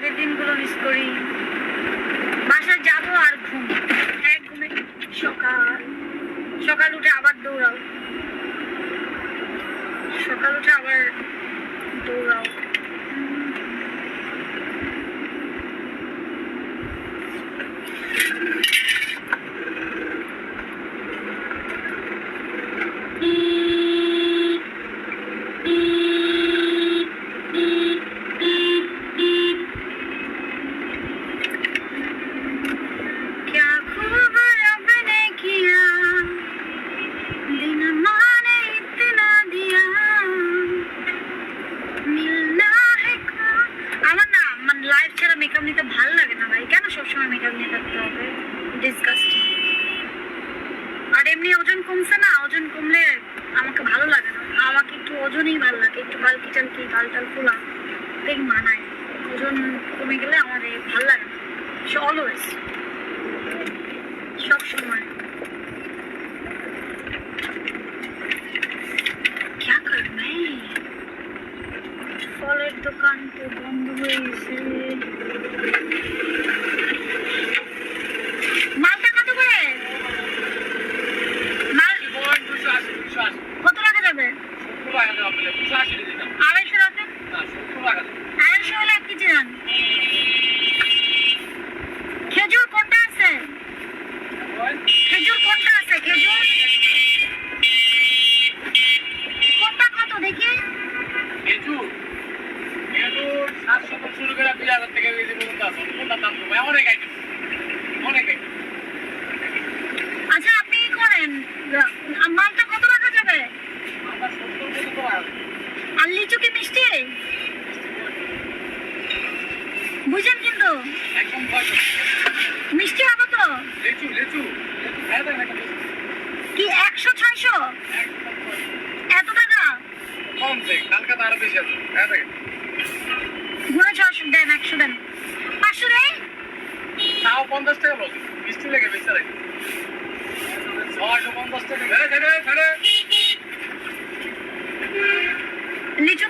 আগের দিনগুলো মিস করি। বাসায় যাব আর ঘুম। এক ঘুমে সকাল। সকাল উঠে আবার দৌড়াও। সকাল উঠে আবার দৌড়াও। ওষুধের দোকানটা বন্ধ হয়ে গেছে। মালটা কত করে? মাল কত টাকা যাবে? we want to little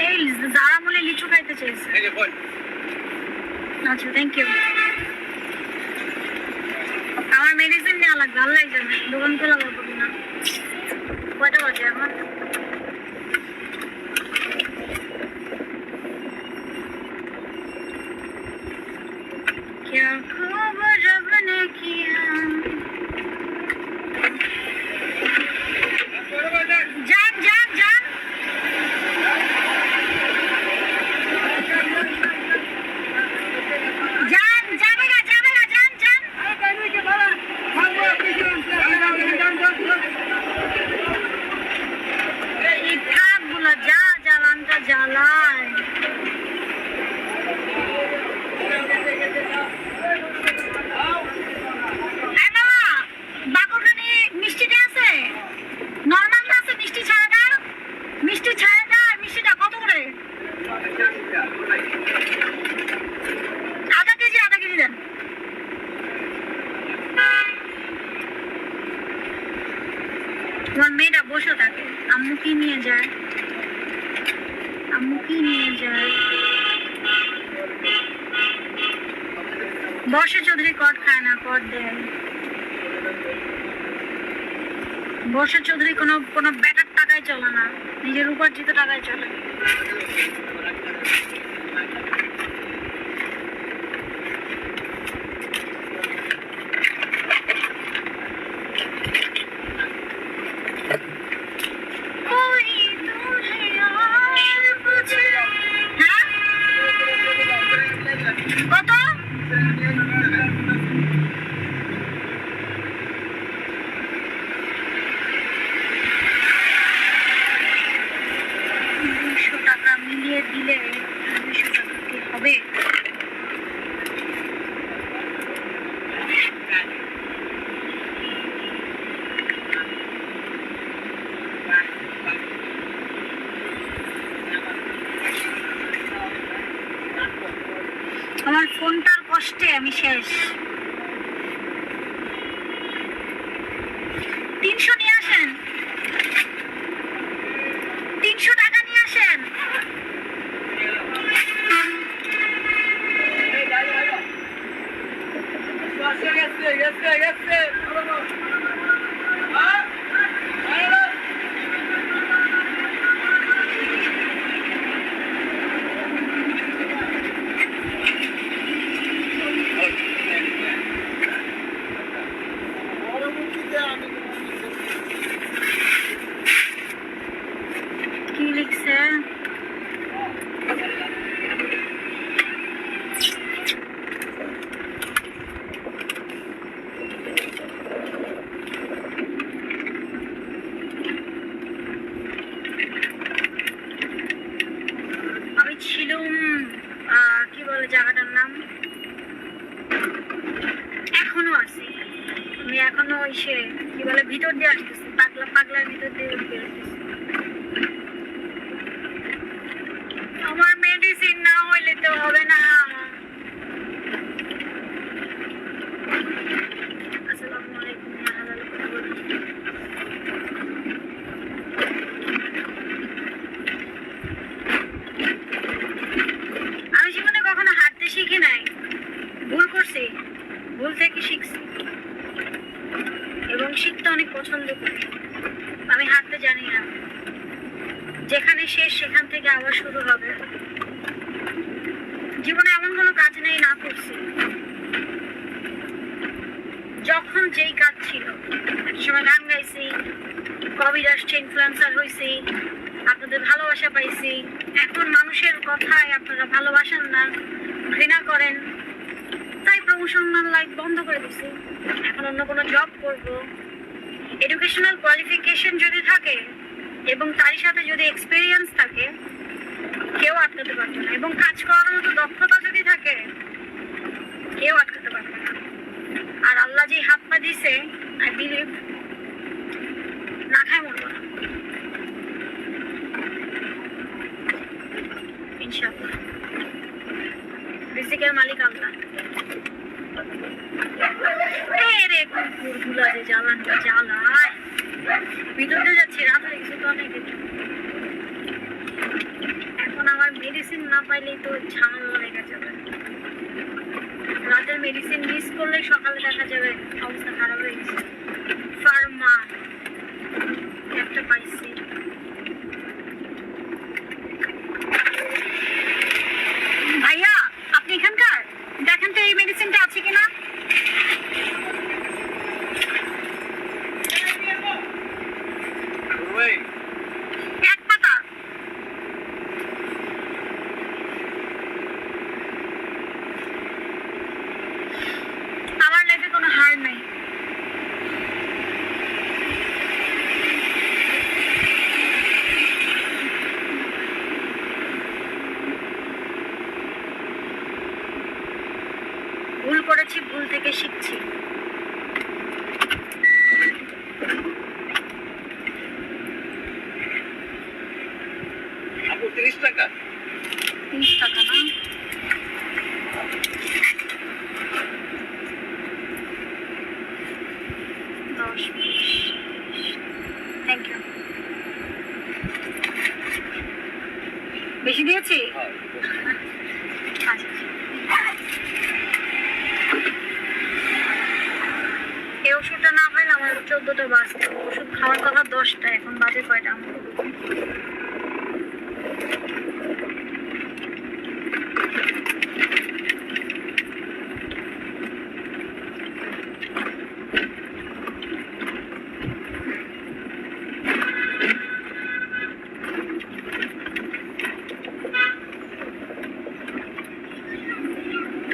এই যারা বলে লিচু খাইতে চেয়েছে আচ্ছা থ্যাংক ইউ আমার মেডিসিন নেওয়া লাগবে আল্লাহ দোকান খোলা গল্প না কয়টা বাজে এখন? বর্ষা চৌধুরী কট খায় না কট দেন বর্ষা চৌধুরী কোনো কোনো ব্যাটার টাকায় চলে না, নিজের উপার্জিত টাকায় চলে। Guilherme. ভিতর দিয়ে আসতেছে পাগলা পাগলার ভিতর দিয়ে আমার মেডিসিন না হইলে তো হবে না। প্রমোশনাল বন্ধ করে দিছি। এখন অন্য কোনো জব করব। এডুকেশনাল কোয়ালিফিকেশন যদি থাকে এবং তারই সাথে যদি এক্সপিরিয়েন্স থাকে, কেউ আটকাতে পারবে না। এবং কাজ করার মতো দক্ষতা যদি থাকে, কেউ আটকাতে পারবে না। আর আল্লাহ যে হাত পা দিছে আই বিলিভ না খায় মরবো না। ইনশাআল্লাহ। রিজিকের মালিক আল্লাহ। এখন আমার মেডিসিন না পাইলেই তো ঝামেলা লেগে যাবে। রাতের মেডিসিন মিস করলে সকালে দেখা যাবে। অবস্থা খারাপ হয়ে গেছে। ফার্মা একটা পাইছি ভাইয়া আপনি এখানকার দেখেন তো এই মেডিসিনটা আছে কিনা এক পাতা আমার লাইফে কোনো হার নাই ভুল করেছি ভুল থেকে শিখছি আপু তিরিশ টাকা তিরিশ টাকা না দশ থ্যাংক ইউ বেশি দিয়েছি? এই ওষুধটা না খাইলে আমার চোদ্দটা বাজতো ওষুধ খাওয়ার কথা দশটা এখন বাজে কয়টা? আমার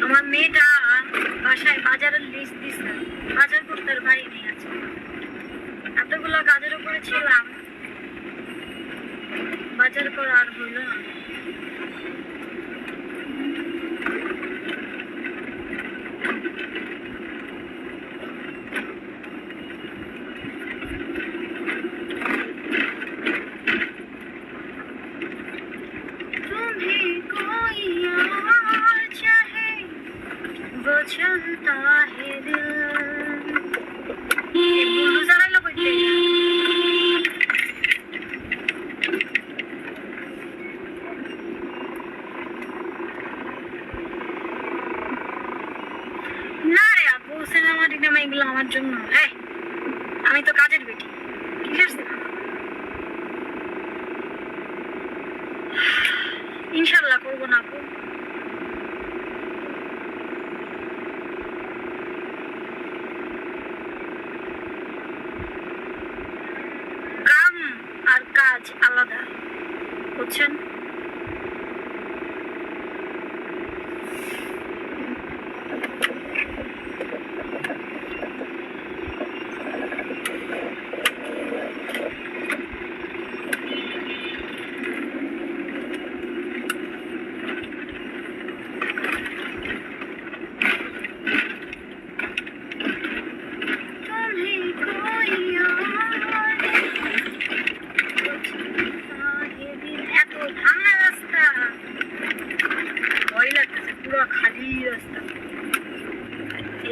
আমার মেয়েটা বাসায় বাজারের লিস্ট দিছে। বাজার করতে বাড়ি নিয়ে আছে এতগুলো কাজের উপরে ছিলাম। বাজার করা আর হইল না। 我去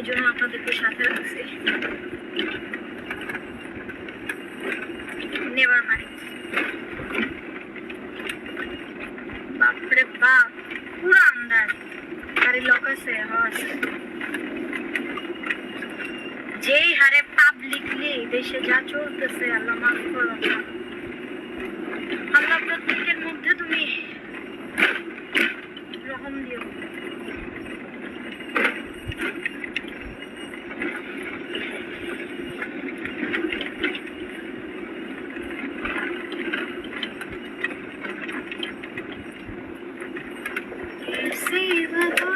এই জন্য আপনাদেরকে সাথে রাখছি মাইন্ড বাপরে বাপ, পুরো আন্দাজ। গাড়ি লক হওয়া যেই হারে পাবলিকলি দেশে যা চলতেছে, আল্লাহ মাফ করো। আল্লাহ প্রত্যেকের মধ্যে তুমি Hey,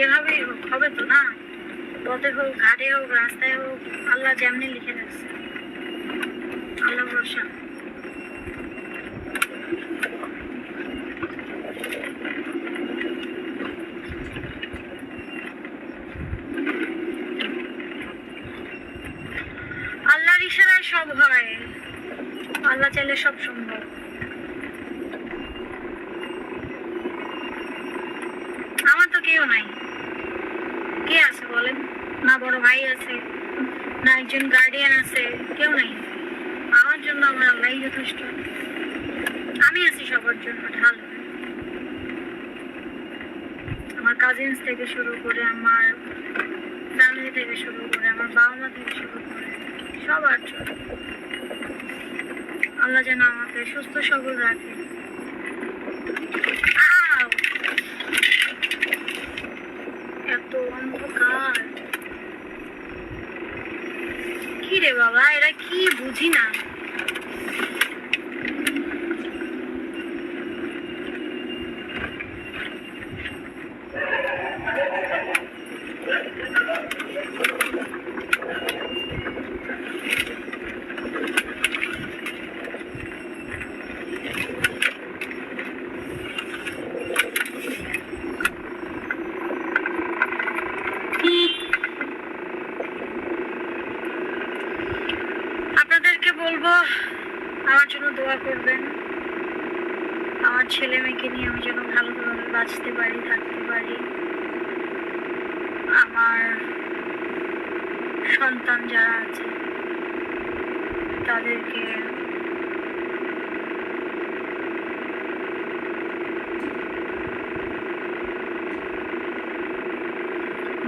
যেভাবেই হোক হবে তো না। পথে হোক, ঘাটে হোক, রাস্তায় হোক, আল্লাহ যেমনি লিখে রাখছে। আল্লাহ ভরসা। আল্লাহর ইশারায় সব হয়। আল্লাহ চাইলে সব সম্ভব। আমার তো কেউ নাই। কে আছে বলেন? না বড় ভাই আছে, না একজন গার্ডিয়ান আছে, কেউ নাই। আমার জন্য আমার আল্লাহই যথেষ্ট। আমি আছি সবার জন্য, ঢাল। আমার কাজিনস থেকে শুরু করে আমার ফ্যামিলি থেকে শুরু করে, আমার বাবা মা থেকে শুরু করে, সবার জন্য। আল্লাহ যেন আমাকে সুস্থ সবল রাখে। কি রে বাবা এরা কি বুঝি না বলব আমার জন্য দোয়া করবেন আমার ছেলে মেয়েকে নিয়ে আমি যেন ভালোভাবে বাঁচতে পারি, থাকতে পারি। আমার সন্তান যারা আছে, তাদেরকে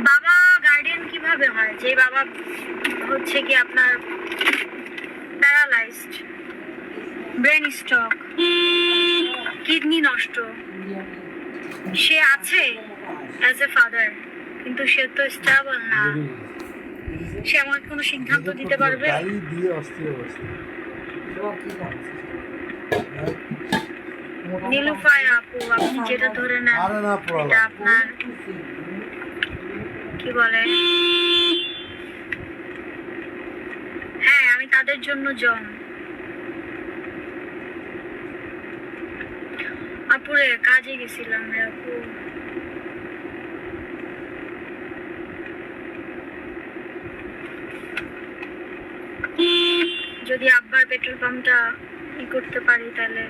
বাবা গার্ডিয়ান কীভাবে হয়? যে বাবা হচ্ছে কি আপনার প্যারালাইজড ব্রেন স্ট্রোক কিডনি নষ্ট। সে আছে অ্যাজ এ ফাদার কিন্তু সে তো স্টেবল না। সে আমাকে কোনো সিদ্ধান্ত দিতে পারবে? দিয়ে অস্থির অবস্থা। নীলুফায় আপু আপনি যেটা ধরে নেন এটা আপনার কি বলে? হ্যাঁ আমি তাদের জন্য জম। আপুরে কাজে গেছিলাম রে যদি আব্বার পেট্রোল পাম্পটা ই করতে পারি তাহলে।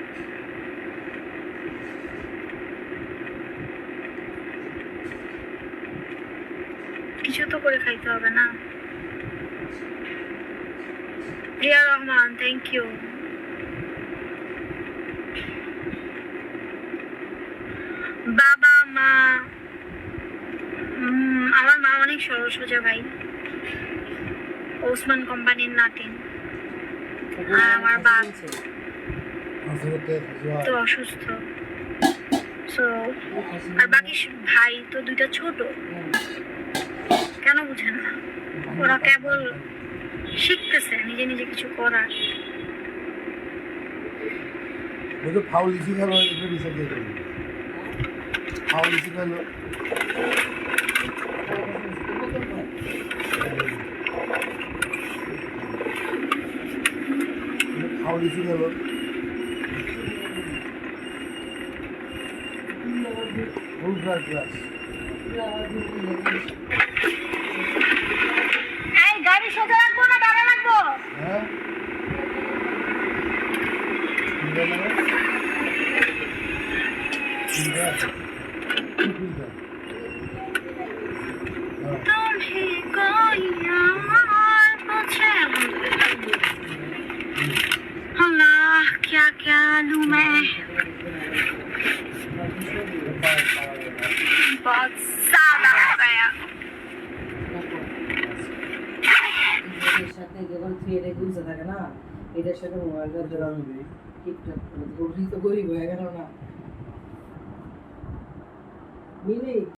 কিছু তো করে খাইতে হবে না। রিয়া রহমান থ্যাংক ইউ বাবা মা উম, আমার সোজা ভাই। ওসমান কোম্পানির নাতিন আর আমার বাপ। তো অসুস্থ। সো আর বাকি ভাই তো দুইটা ছোট। কেন বুঝেন না? ওরা কেবল শিখতেছে নিজে নিজে কিছু করার। ফাউল ইসি খেলো রিসার্চ দিয়ে ফাউল ইসি খেলো ক্লাস এই গাড়ি সোজা রাখব না দাঁড়া রাখব হ্যাঁ নেবে? হ্যাঁ। क्या लूं मैं बहुत ज्यादा हो गया এটার সাথে যখন থিয়েটে গুলছে থাকে না এটার সাথে মোবাইলটা এটা আমি দিই টিকটক করে গরিব তো গরিব হয়ে গেল না মিলি